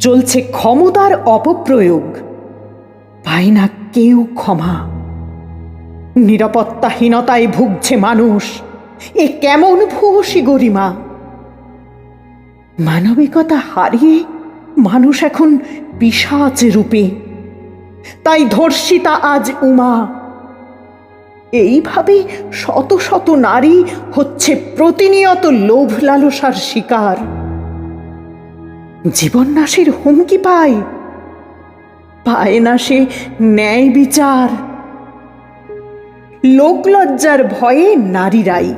চলছে ক্ষমতার অপপ্রয়োগ। পায় না কেউ ক্ষমা। নিরাপত্তাহীনতায় ভুগছে মানুষ। এ কেমন ভূয়সী গরিমা। মানবিকতা হারিয়ে মানুষ এখন পিসাচ রূপে। তাই ধর্ষিতা আজ উমা। এইভাবে শত শত নারী হচ্ছে প্রতিনিয়ত লোভ লালসার শিকার। জীবন নাশের হুমকি পায়। পায় না সে ন্যায় বিচার। লোকলজ্জার ভয়ে নারীরাই।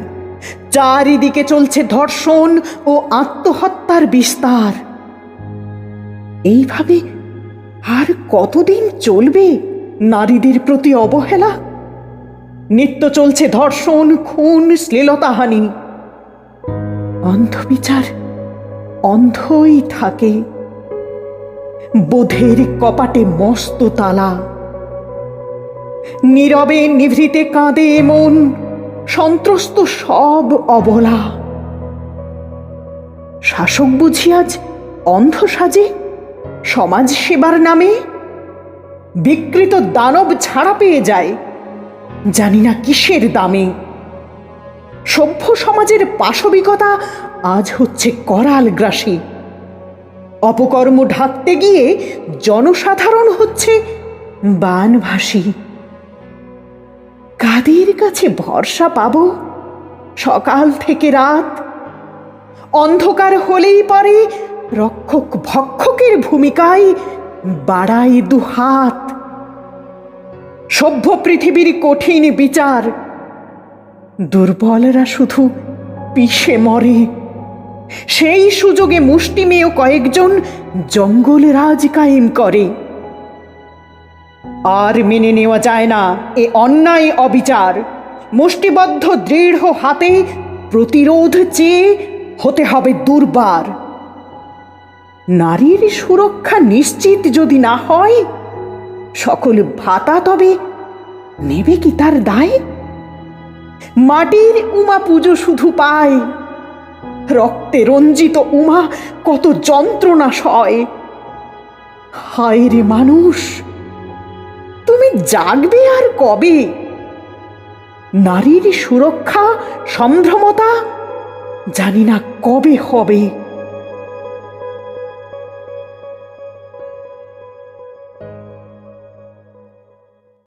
চারিদিকে চলছে ধর্ষণ ও আত্মহত্যার বিস্তার। এইভাবে আর কতদিন চলবে নারীদের প্রতি অবহেলা? নিত্য চলছে ধর্ষণ, খুন, শ্লীলতাহানি। অন্ধবিচার অন্ধই থাকে। বোধের কপাটে মস্ত তালা। নীরবে নিভৃতে কাঁদে মন, সন্ত্রস্ত সব অবলা। শাসক বুঝি আজ অন্ধ সাজে, সমাজ সেবার নামে? বিকৃত দানব ছাড়া পেয়ে যায়, জানি না কিসের দামে। সভ্য সমাজের পাশবিকতা আজ হচ্ছে করাল গ্রাসী। অপকর্ম ঢাকতে গিয়ে জনসাধারণ হচ্ছে বানভাসী। কাদের কাছে ভরসা পাব? সকাল থেকে রাত। অন্ধকার হলেই পরে রক্ষক ভক্ষকের ভূমিকায় বাড়াই দুহাত। সভ্য পৃথিবীর কঠিন বিচার দুর্বলরা শুধু পিষে মরে। সেই সুযোগে মুষ্টিমেয় কয়েকজন জঙ্গল রাজ কায়েম করে। আর মেনে নেওয়া যায় না এ অন্যায় অবিচার। মুষ্টিবদ্ধ দৃঢ় হাতে প্রতিরোধ চেয়ে হতে হবে দুর্বার। নারীর সুরক্ষা নিশ্চিত যদি না হয়, সকল ভাতা তবে নেবে কি তার দায়? মাটির উমা পুজো শুধু পায়। রক্তে রঞ্জিত উমা কত যন্ত্রণা সয়। হায় রে মানুষ, তুমি জাগবে আর কবে? নারীর সুরক্ষা, সম্ভ্রমতা জানি না কবে হবে।